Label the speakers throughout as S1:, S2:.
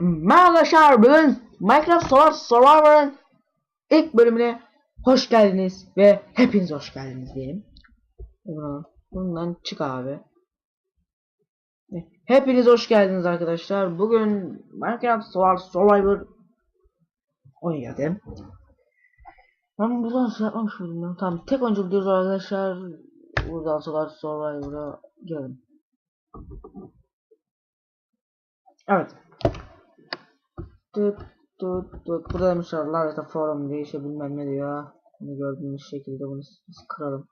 S1: Merhabalar bugün Minecraft Solar Survivor'ın ilk bölümüne hoş geldiniz ve hepiniz hoş geldiniz diyelim. Bundan, çık abi. Hepiniz hoş geldiniz arkadaşlar. Bugün Minecraft Solar Survivor oynayacağım. Ben buradan şey yapmamış mıydım ben? Tamam tek oyuncu diyoruz arkadaşlar. Buradan Solar Survivor'a gelin. Evet. Tut tut tut. Burada demişler Lareta Forum şey bilmem ne diyor. Bunu gördüğünüz şekilde bunu biz kıralım.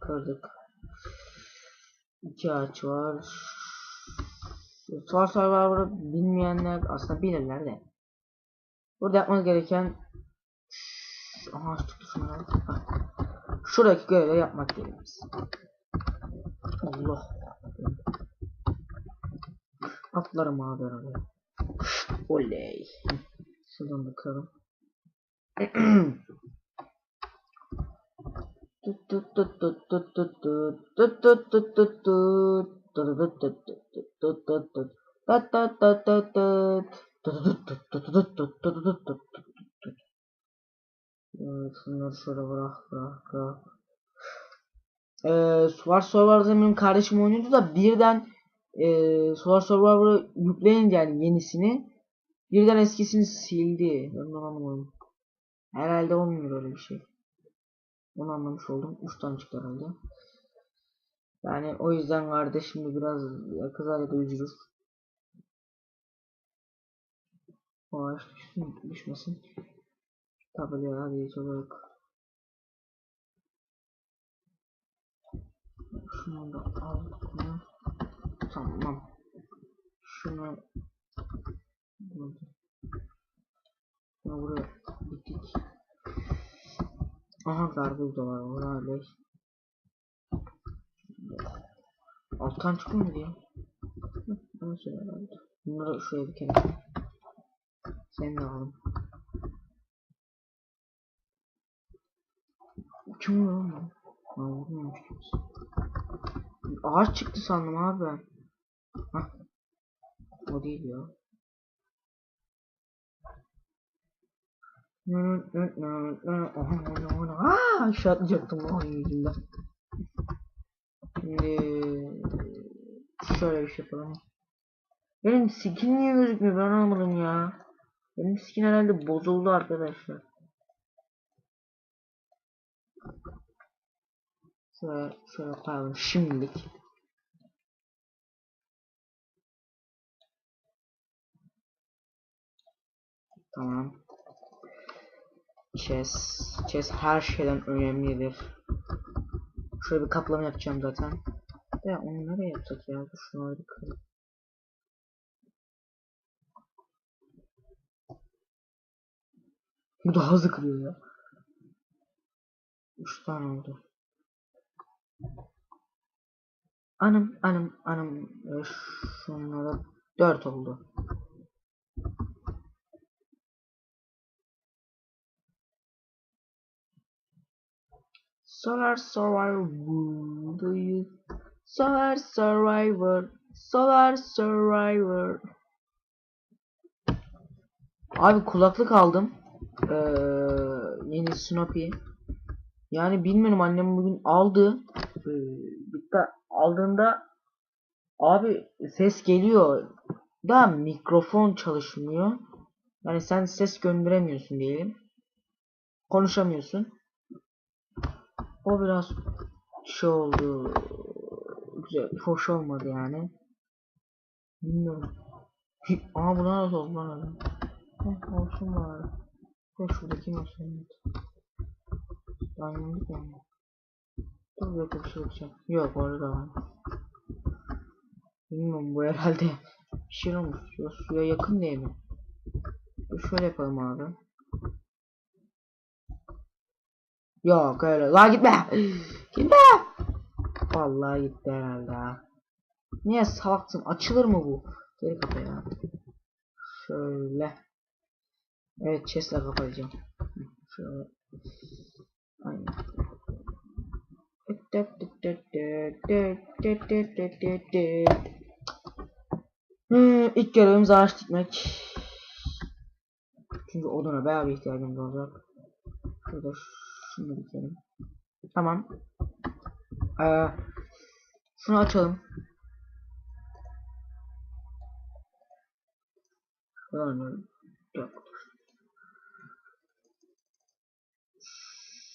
S1: Kırdık. İki ağaç var. Solar Survivor'ı bilmeyenler aslında bilirler de. Burada yapmanız gereken Aha çıktı şunlar. Ha. Şuradaki görevi yapmak gerekiyor. Allah. Atlarım abi yok. Oley. Şuradan bakalım. Evet, şunları şöyle bırak bırak bırak. Ee, Sword Survivor benim kardeşim oynuyordu da birden e, Solar Survivor'ı yükleyince yani yenisini birden eskisini sildi. Ben onu anlamadım. Herhalde olmuyor öyle bir şey. Onu anlamış oldum. 3 tane çıktı herhalde. Yani o yüzden kardeşim de biraz kızar ya da üzülür. O ağaç düşsün, düşmesin. Tabelaya hadi çabuk. Şunu da aldık? Tamam. Şunu Şunu buraya bittik. Aha garbuz da var. Oraya beş. Alttan çıkıyor mu diye? Bana söyle herhalde. Bunları şuraya bir kere. Sen de alın. Kim lan bu? Ha vurmamış kimse. Ağaç çıktı sandım abi ben. Hah. O değil ya. Aaa aşağı atlayacaktım o oyun yüzünden. Şimdi şöyle bir şey yapalım. Benim skin niye gözükmüyor ben anlamadım ya. Benim skin herhalde bozuldu arkadaşlar. Şöyle, şöyle koyalım şimdilik. Tamam. Chess. Chess her şeyden önemlidir. Şöyle bir kaplama yapacağım zaten. Ya onu nereye yapacak ya? Dur şunu bir kırayım. Bu da hızlı kırıyor ya. 3 tane oldu. Anım anım anım ve şunlara 4 oldu. Solar Survivor do you Solar Survivor. Solar Survivor. Abi kulaklık aldım. Ee, yeni Snoopy. Yani bilmiyorum annem bugün aldı. Ee, aldığında abi ses geliyor. Da mikrofon çalışmıyor. Yani sen ses gönderemiyorsun diyelim. Konuşamıyorsun o biraz şey oldu. Güzel, hoş olmadı yani. Bilmiyorum. Aa buna nasıl oldu lan öyle? Heh, olsun bari. Ve şuradaki nasıl olmadı? Diamond yani. Dur bir şey yapacağım. Yok orada var. Bilmiyorum bu herhalde bir şey olmuş. Ya, suya yakın değil mi? Dur şöyle yapalım abi. Yok öyle. La gitme. Gitme. Vallahi gitti herhalde ha. Niye salaksın? Açılır mı bu? Geri kapa ya. Şöyle. Evet chest'le kapatacağım. Şöyle. Aynen. Hmm, ilk görevimiz ağaç dikmek. Çünkü oduna bayağı bir ihtiyacımız olacak. Şurada şunu dikelim. Tamam. Ee, şunu açalım.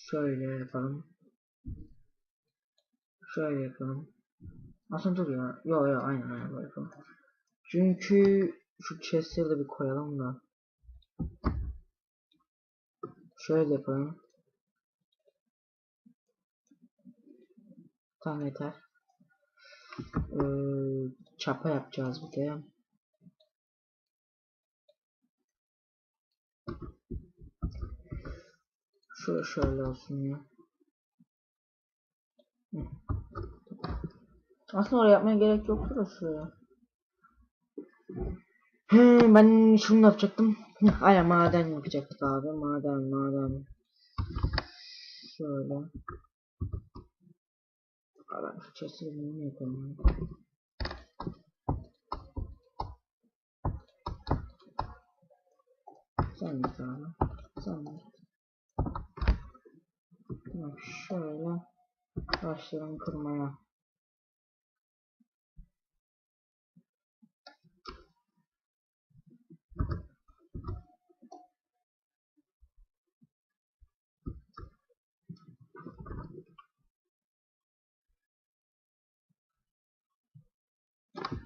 S1: Şöyle yapalım. Şöyle yapalım. Aslında dur ya. Yo yo aynen aynen böyle yapalım. Çünkü şu chestleri de bir koyalım da. Şöyle yapalım. Tamam yeter. Ee, çapa yapacağız bir de. Şu şöyle olsun ya. Aslında oraya yapmaya gerek yoktu da şuraya. Hı, ben şunu yapacaktım. Aynen maden yapacaktık abi. Maden maden. Şöyle. Şu chest'i bunu yapalım. Sen git abi. Bak şöyle başlayalım kırmaya.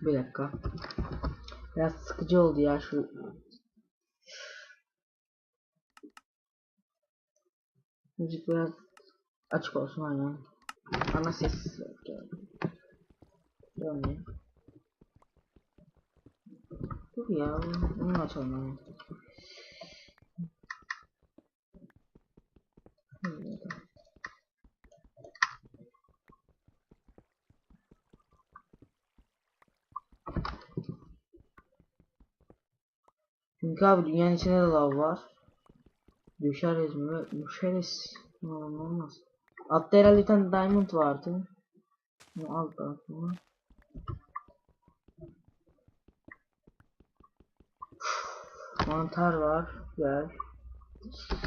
S1: Bir dakika. Biraz sıkıcı oldu ya şu Müzik biraz açık olsun aynen. Ana ses geldi. Dönmeyin. Dur ya, bunu açalım hemen. Çünkü abi dünyanın içinde de lav var. Düşeriz mi? Düşeriz. Ne olmaz. Altta herhalde bir tane diamond vardı. Bunu al tarafına. Mantar var. Gel.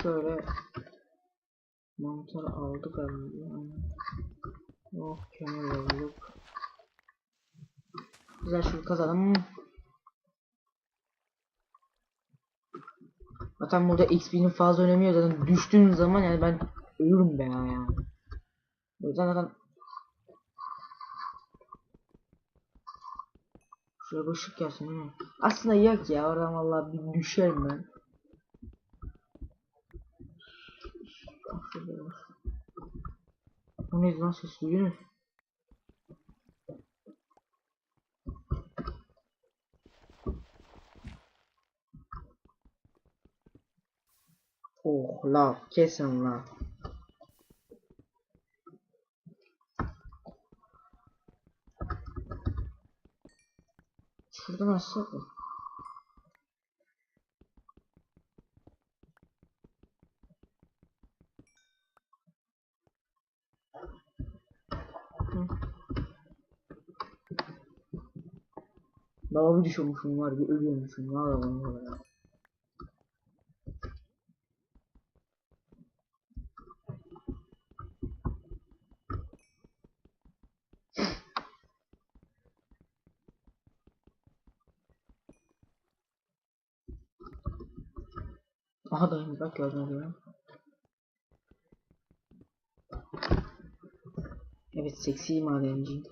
S1: Şöyle mantar aldık herhalde. Oh kemer olduk. Güzel şunu kazalım. Zaten burada XP'nin fazla önemi yok zaten düştüğün zaman yani ben ölürüm be ya yani. O yüzden zaten Şuraya ışık gelsin değil mi? Aslında yok ya oradan vallahi bir düşerim ben. Bu neydi lan ses duyuyor musun? Oh lav kesin lav. Şuradan aşağı mı? Hı. Lava bir düşüyormuşum var bir ölüyormuşum. Ne yapalım ya. Aha dayanıyor bak gördün mü? Evet seksi madenci.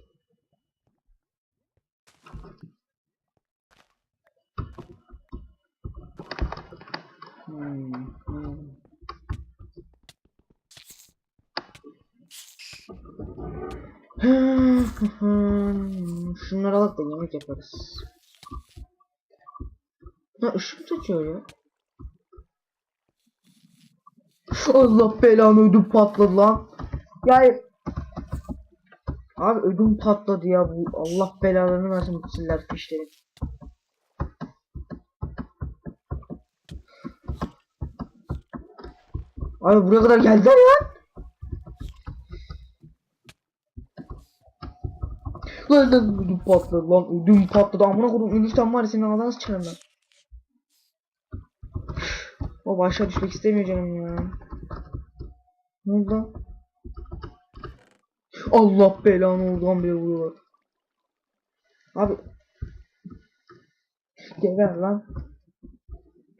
S1: Hmm, hmm. Şunları alıp da yemek yaparız. Ya ışık tutuyor ya. Allah belanı ödüm patladı lan. Ya Abi ödüm patladı ya bu. Allah belalarını versin bu siller fişleri. Abi buraya kadar geldiler ya. Lan lan ödüm patladı lan ödüm patladı amına koydum enişten var ya senin ağzına sıçarım ben. O aşağı düşmek istemiyor canım ya. Lan? Allah belanı oradan beri vuruyorlar. Abi. Geber lan.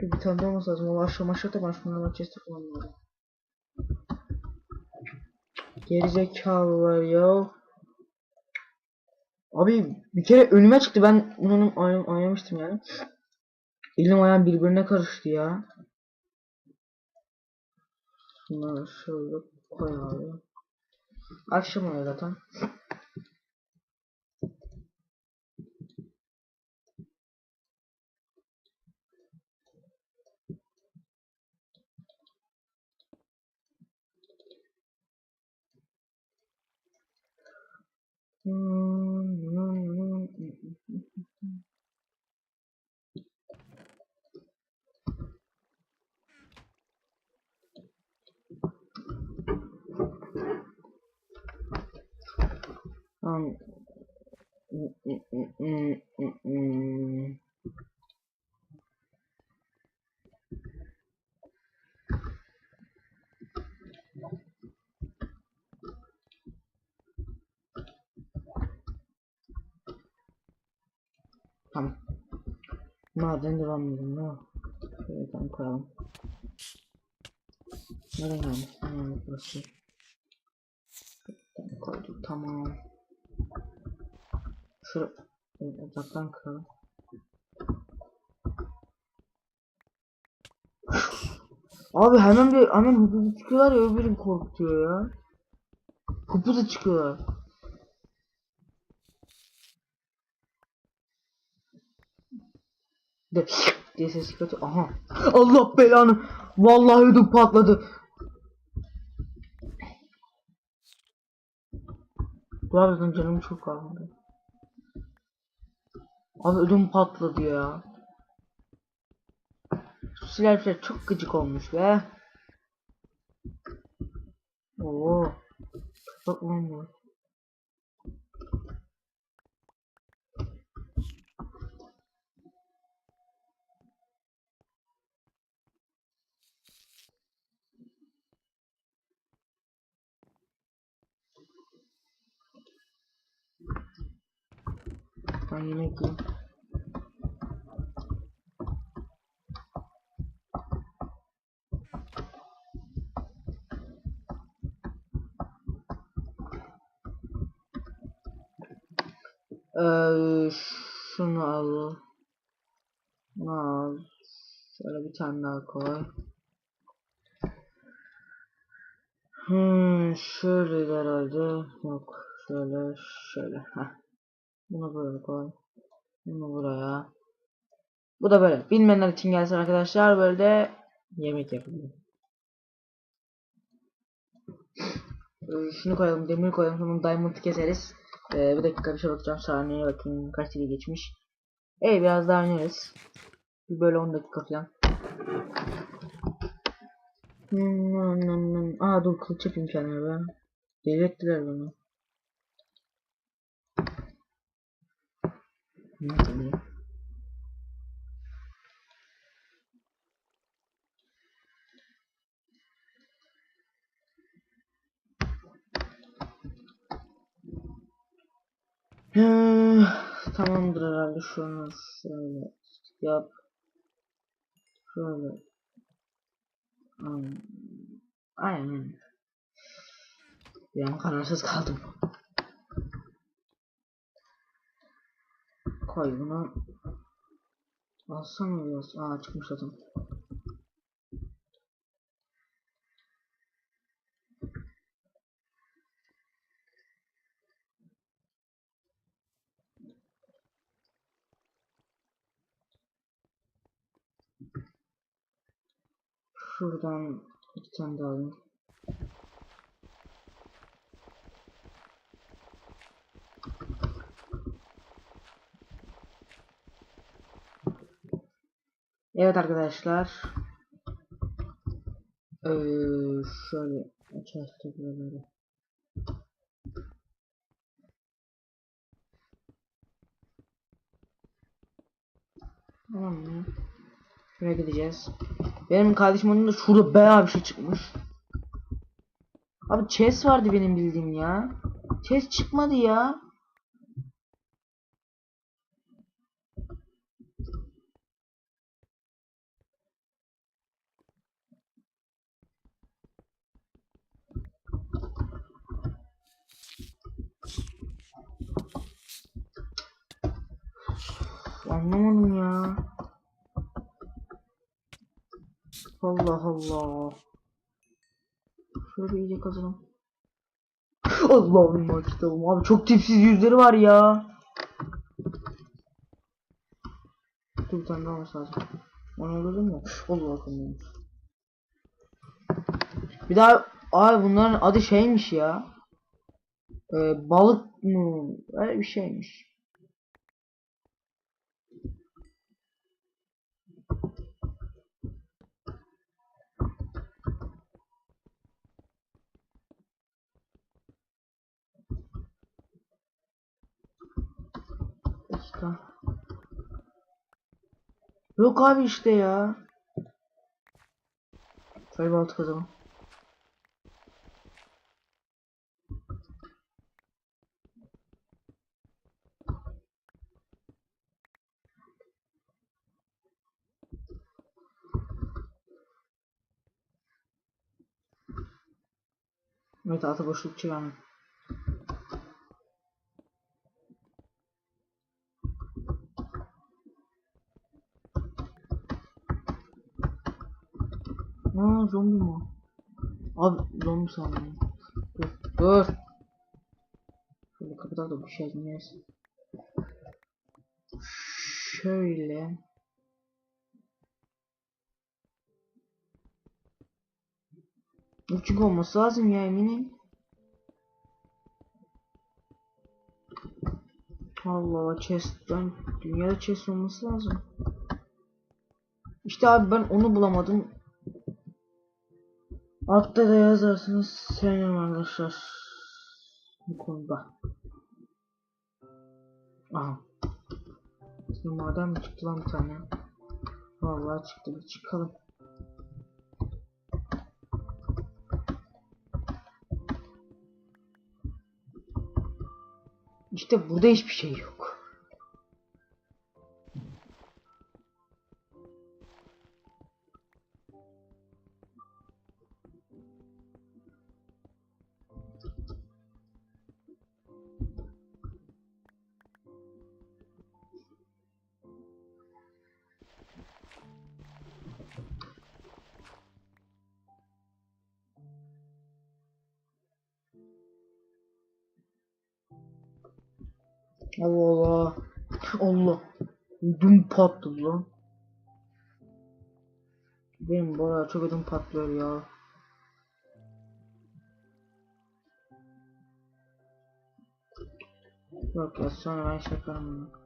S1: Bir bir tane daha olması lazım. O aşağı aşağı da ben şunları chest'e kullanıyorum. Gerizekalılar ya. Abi bir kere önüme çıktı ben onu oynam oynamıştım yani. Elim ayağım birbirine karıştı ya. Bunları şöyle koy abi. Akşam oluyor zaten. Tamam. Maden devam edelim. Ne? Şöyle tam koyalım. Nereye gelmiş? Tamam burası. Tamam, koyduk tamam. Şu evet, uzaktan kıralım. Abi hemen bir hemen hızlı çıkıyorlar ya öbürüm korkutuyor ya. Hızlı çıkıyorlar. De diye ses çıkartıyor. Aha. Allah belanı. Vallahi ödüm patladı. Bu arada canım çok ağrıdı. Abi ödüm patladı ya. Şu silahlar çok gıcık olmuş be. Oo. Çok olmuyor. Ben yemek yiyeyim. Ee, şunu al. Al. Şöyle bir tane daha koy. Hmm, şöyle herhalde. Yok. Şöyle, şöyle. Heh. Bunu böyle koy. Bunu buraya. Bu da böyle. Bilmeyenler için gelsin arkadaşlar. Böyle de yemek yapalım. Ee, Şunu koyalım. Demir koyalım. Sonra diamond'ı keseriz. Ee, bir dakika bir şey bakacağım. Saniye bakın kaç dakika geçmiş. Evet biraz daha oynarız. Bir Böyle 10 dakika falan. Hmm, hmm, hmm. Aa dur kılıç yapayım kendime ben. Deli ettiler Tamamdır herhalde şunu şöyle yap. Şöyle. Aynen. Bir an kararsız kaldım. Koy bunu. Alsam biraz. Aa çıkmış zaten. Şuradan iki tane daha alayım. Evet arkadaşlar. Ee, şöyle açarsak böyle. Tamam mı? Şuraya gideceğiz. Benim kardeşim onun da şurada bayağı bir şey çıkmış. Abi chess vardı benim bildiğim ya. Chess çıkmadı ya. Anlamadım ya. Allah Allah. Şöyle bir iyice kazalım. Allah'ım kitabım abi çok tipsiz yüzleri var ya. Dur bir tane daha olması lazım. Onu öldürdüm mü? Allah akıllı. Bir daha abi bunların adı şeymiş ya. Ee, balık mı? Öyle bir şeymiş. Yok abi işte ya. Şöyle bir altı kazalım. Evet altı boşluk çıkarmış. Zombi mi? o? Abi zombi sandım. Dur dur. Şöyle kapıda da bir şey neyse. Şöyle. Uçuk olması lazım ya eminim. Allah Allah chest'ten dünyada chest olması lazım. İşte abi ben onu bulamadım. Altta da yazarsınız sevinirim arkadaşlar. Bu konuda. Aha. Şimdi maden mi çıktı lan bir tane? Vallahi çıktı bir çıkalım. İşte burada hiçbir şey yok. Allah Allah. Allah. Düm patladı lan. Benim arada çok ödüm patlıyor ya. Yok ya sonra ben yaparım bunu.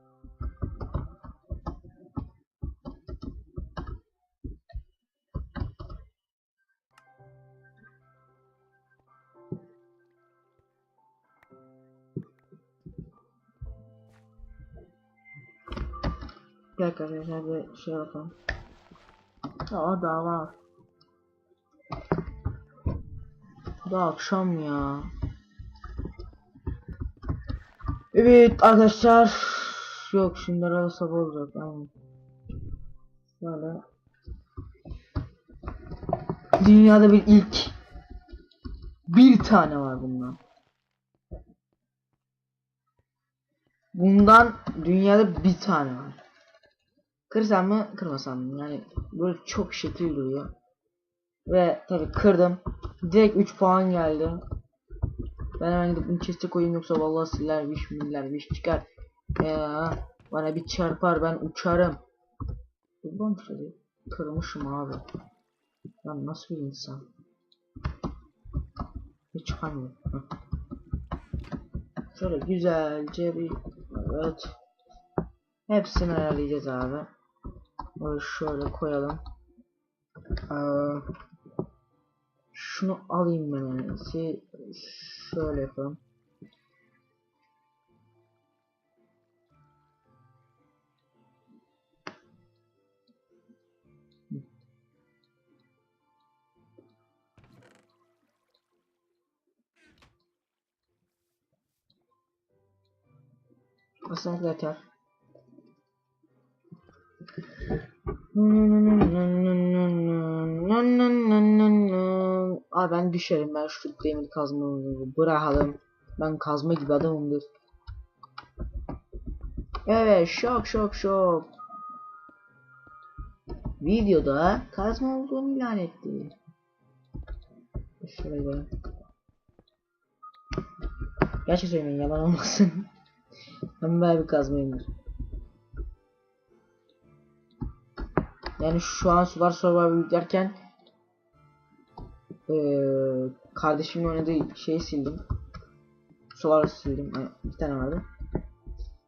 S1: Dakika arkadaşlar bir şey yapalım. Aa daha var. Daha akşam ya. Evet arkadaşlar. Yok şimdi arada sabah olacak. Aynen. Şöyle. Dünyada bir ilk. Bir tane var bundan. Bundan dünyada bir tane var. Kırsam mı kırmasam mı yani böyle çok şekil duruyor. Ve tabi kırdım. Direkt 3 puan geldi. Ben hemen gidip bunu chest'e koyayım yoksa vallahi siller viş miller viş çıkar. Ya bana bir çarpar ben uçarım. Buradan şöyle kırmışım abi. Ben nasıl bir insan? Hiç çıkamıyor. Şöyle güzelce bir evet. Hepsini ayarlayacağız abi. Bunu şöyle koyalım. Ee, şunu alayım ben en iyisi. Şöyle yapalım. Aslında yeter. Abi ben düşerim ben şu demir kazmayı bırakalım. Ben kazma gibi adamımdır. Evet şok şok şok. Videoda kazma olduğunu ilan etti. Şuraya koyayım. Gerçek söylemeyin yalan olmasın. ben bir kazmayımdır. Yani şu an Sular Survivor yüklerken eee kardeşimin oynadığı şeyi sildim. Sular sildim. Yani bir tane vardı.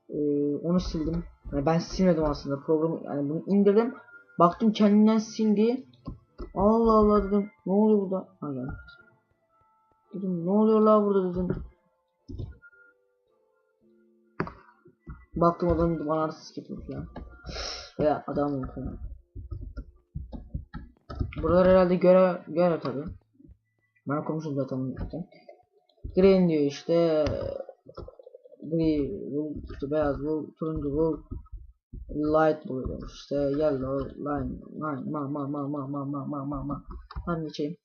S1: Eee, onu sildim. Yani ben silmedim aslında programı yani bunu indirdim. Baktım kendinden sildi. Allah Allah dedim. Ne oluyor burada? Ha. Dedim ne oluyor la burada dedim. Baktım adam bana artistik yapıyor falan. Veya adam falan. Buralar herhalde göre göre tabi. Ben konuştum zaten zaten. Green diyor işte. Gri, bu işte beyaz bu, turuncu bu, light demiş. işte yellow, line, line, ma ma ma ma ma ma ma ma ma. Ben geçeyim.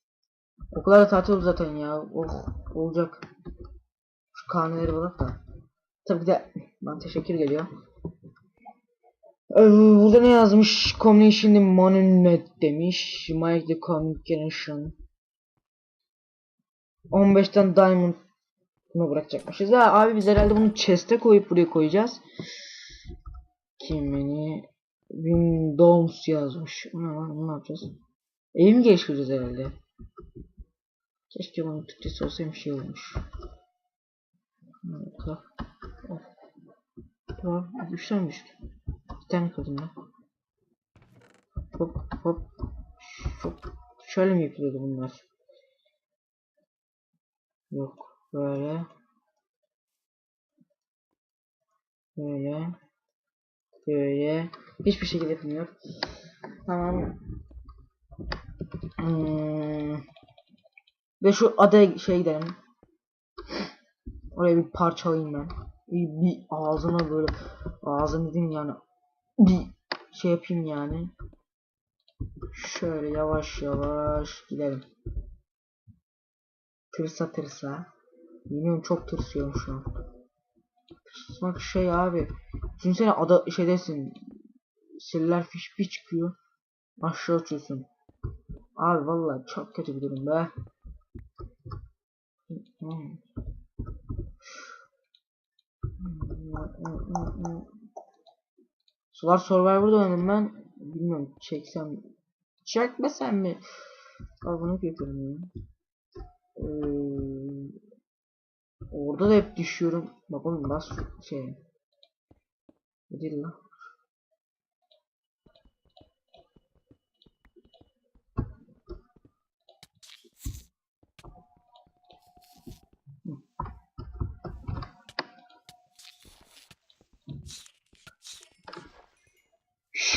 S1: Okullar da tatil oldu zaten ya. Oh olacak. Şu karneleri bırak da. Tabii de ben teşekkür geliyor. Burada ne yazmış? Combination monument demiş. Make the communication. 15'ten diamond bunu bırakacakmışız. Ha abi biz herhalde bunu chest'e koyup buraya koyacağız. Kimini Windows yazmış. Ne? Bunu ne yapacağız? Evi mi geliştireceğiz herhalde? Keşke bunun Türkçesi olsaymış şey olmuş. Tamam, üçten kırdım ben. Hop hop. Hop. Şöyle mi yapılıyordu bunlar? Yok. Böyle. Böyle. Böyle. Hiçbir şekilde yapılmıyor. Tamam. Hmm. Ve şu adaya şey gidelim. Oraya bir parçalayayım ben. Bir, bir ağzına böyle ağzını dedim yani bir şey yapayım yani. Şöyle yavaş yavaş gidelim. Tırsa tırsa. Bilmiyorum çok tırsıyorum şu an. Tırsmak şey abi. Düşünsene ada şeydesin. Seller fiş bir çıkıyor. Aşağı uçuyorsun. Abi vallahi çok kötü bir durum be. Hmm. Sular Survivor'da oynadım ben. Bilmiyorum çeksem çekmesem mi? Bunu yapıyorum ya. Ee, orada da hep düşüyorum. Bakın nasıl şey. Ne değil lan.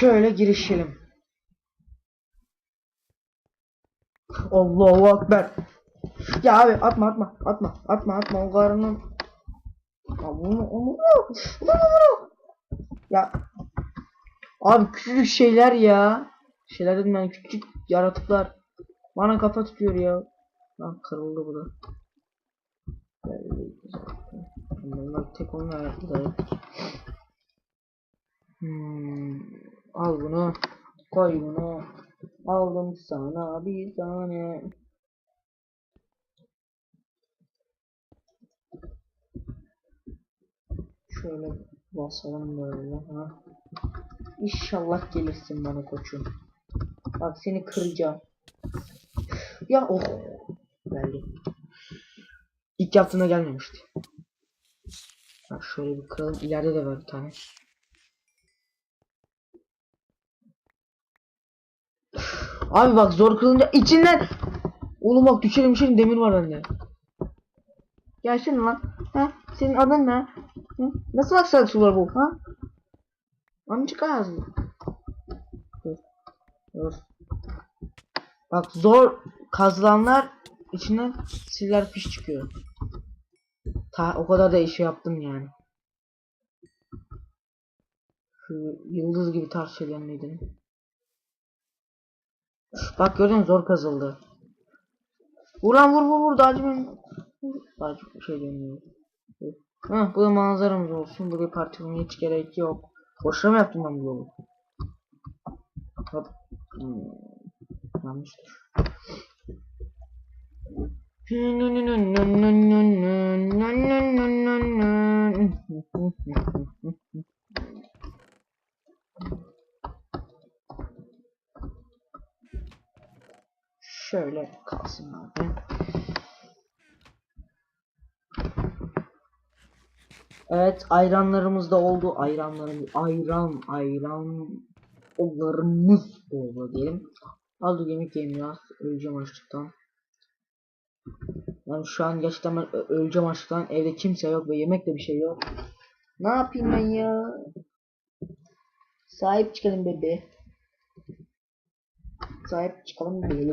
S1: Şöyle girişelim. Allahu Ekber. Ya abi atma atma atma atma atma o karının. Ya bunu onu Ya abi küçücük şeyler ya. Şeyler dedim ben küçük yaratıklar. Bana kafa tutuyor ya. Lan kırıldı bu da. Bunlar tek onun ayakları. Hmm, al bunu. Koy bunu. Aldım sana bir tane. Şöyle basalım böyle ha. İnşallah gelirsin bana koçum. Bak seni kıracağım. Ya oh. Geldi. İlk yaptığında gelmemişti. Bak şöyle bir kıralım. İleride de var bir tane. Abi bak zor kılınca içinden Oğlum bak düşerim düşerim demir var bende. Gelsene lan. Ha? Senin adın ne? Hı? Nasıl baksan sular bu? Ha? Amcık ağzı. Dur. Dur. Bak zor kazılanlar içinden siller piş çıkıyor. Ta o kadar da işi yaptım yani. Şu yıldız gibi tarz şeyler neydi? Bak gördün mü zor kazıldı. Vur lan vur vur vur dağcı ben. Vur. Dağcı bir şey demiyor. Heh, bu da manzaramız olsun. Buraya partilmeye hiç gerek yok. Boşuna mı yaptım ben bu yolu? Hop. Hmm. Yanlıştır. Şöyle kalsın abi. Evet ayranlarımız da oldu. Ayranlarımız ayran ayran onlarımız oldu diyelim. Aldı yemek ya. Öleceğim açlıktan. Yani şu an gerçekten ben öleceğim açlıktan. Evde kimse yok ve yemek de bir şey yok. Ne yapayım ben ya? Sahip çıkalım bebe. Sahip çıkalım bebe.